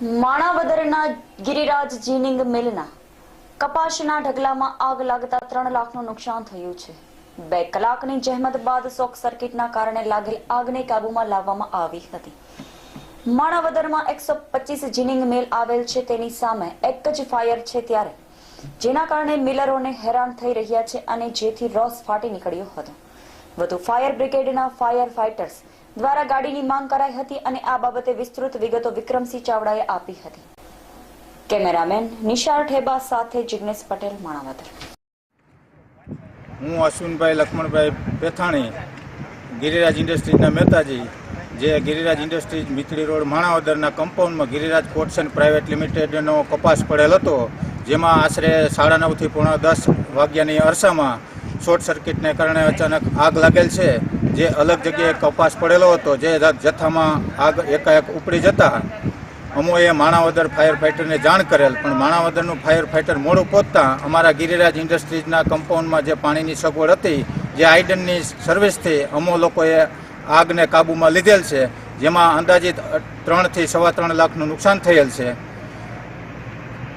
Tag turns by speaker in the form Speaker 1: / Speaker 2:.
Speaker 1: માણાવદરના Giriraj ginning મિલના કપાસના ઢગલામાં આગ લાગતા ત્રણ લાખનું નુકસાન થયું છે. બે કલાકની જહેમત બાદ શોક સર્કિટના કારણે લાગેલ આગને કાબૂમાં લાવવામાં આવી હતી. માણાવદરમાં એકસો પચીસ જીનિંગ મિલ આવેલ છે તેની સામે એક જ ફાયર છે ત્યારે, જેના કારણે મિલરોને હેરાન થઈ રહ્યા છે અને જેથી રોસ ફાટી નીકળ્યો હતો. વધુ ફાયર બ્રિગેડના ફાયર ફાઇટર્સ દ્વારા ગાડીની માંગ કરાઈ હતી અને આ બાબતે વિસ્તૃત વિગતો વિક્રમસિંહ ચાવડાએ આપી હતી. કેમેરામેન નિશાળ ઠેબા સાથે જિગ્નેશ પટેલ, માણાવદર.
Speaker 2: હું અશ્વિનભાઈ લક્ષ્મણભાઈ પેથાણી, ગિરિરાજ ઇન્ડસ્ટ્રીઝના મહેતાજી, જે ગિરિરાજ ઇન્ડસ્ટ્રીઝ મિથડી રોડ, માણાવદરના કમ્પાઉન્ડમાં ગિરિરાજ કોટસન પ્રાઇવેટ લિમિટેડનો કપાસ પડેલ હતો, જેમાં આશરે સાડા નવથી પોણા દસ વાગ્યાની અરસામાં શોર્ટ સર્કિટને કારણે અચાનક આગ લાગેલ છે. જે અલગ જગ્યાએ કપાસ પડેલો હતો, જે જથ્થામાં આગ એકાએક ઉપડી જતા અમોએ માણાવદર ફાયર ફાઇટરને જાણ કરેલ, પણ માણાવદરનું ફાયર ફાઇટર મોડું પહોંચતા અમારા ગિરિરાજ ઇન્ડસ્ટ્રીઝના કમ્પાઉન્ડમાં જે પાણીની સગવડ હતી, જે આઈડનની સર્વિસથી અમો લોકોએ આગને કાબૂમાં લીધેલ છે, જેમાં અંદાજિત ત્રણથી સવા ત્રણ લાખનું નુકસાન થયેલ છે.